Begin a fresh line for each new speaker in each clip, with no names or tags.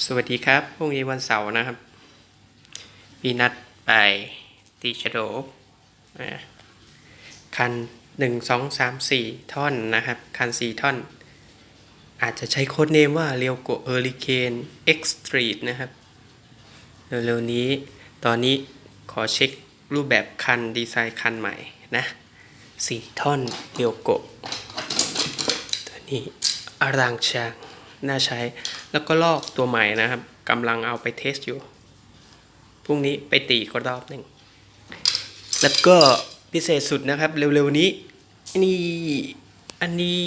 สวัสดีครับ พรุ่งนี้วันเสาร์นะครับ มีนัดไปตีชโดคันหนึ่งสองสามสี่ท่อนนะครับ คันสี่ท่อน อาจจะใช้โค้ดเนมว่าเรียวโกเออริเคนเอ็กซ์ตรีทนะครับ เร็วๆนี้ ตอนนี้ขอเช็ครูปแบบคันดีไซน์คันใหม่นะสี่ท่อนเรียวโกตัวนี้อรังชางน่าใช้ แล้วก็ลอกตัวใหม่นะครับกำลังเอาไปเทสอยู่พรุ่งนี้ไปตีก็รอบหนึ่งแล้วก็พิเศษสุดนะครับ เร็วๆนี้นี่อันนี้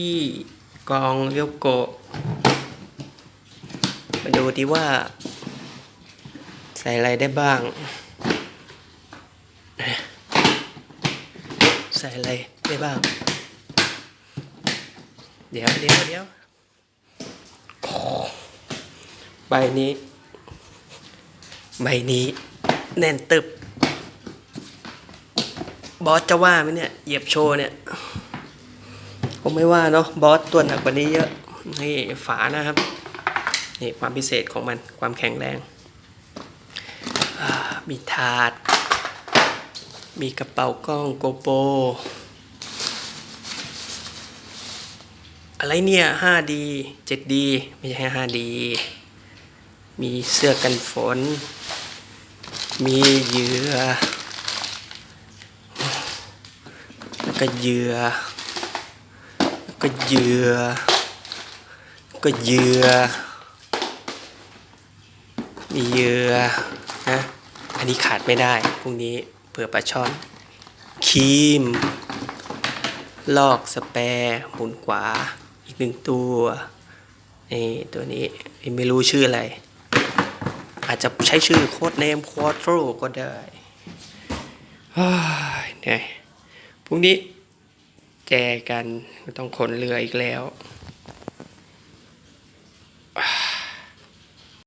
กองเรียวโกมาดูดีว่า ใส่อะไรได้บ้าง ใส่อะไรได้บ้าง เดี๋ยวเดี๋ยวเดี๋ยว ใบนี้ ใบนี้แน่นตึบบอสจะว่าไหมเนี่ย เหยียบโชว์เนี่ย ผมไม่ว่าเนาะบอสตัวหนักกว่านี้เยอะนี่ฝานะครับนี่ความพิเศษของมันความแข็งแรง มีถาด มีกระเป๋ากล้องโกโป อะไรเนี่ย 5D 7D ไม่ใช่ 5D มีเสื้อกันฝน มีเหยื่อ แล้วก็เหยื่อ แล้วก็เหยื่อแล้วก็เหยื่อ มีเหยื่อนะ อันนี้ขาดไม่ได้ พรุ่งนี้เผื่อปลาช่อนครีม ลอกสแปร์หมุนขวา อีกหนึ่งตัวนี่ตัวนี้ไม่รู้ชื่ออะไร อาจจะใช้ชื่อโค้ดเนมควอตโ o ก็ได้เฮ้เนี่ยพรุ่งนี้แจกันต้องขนเรืออีกแล้ว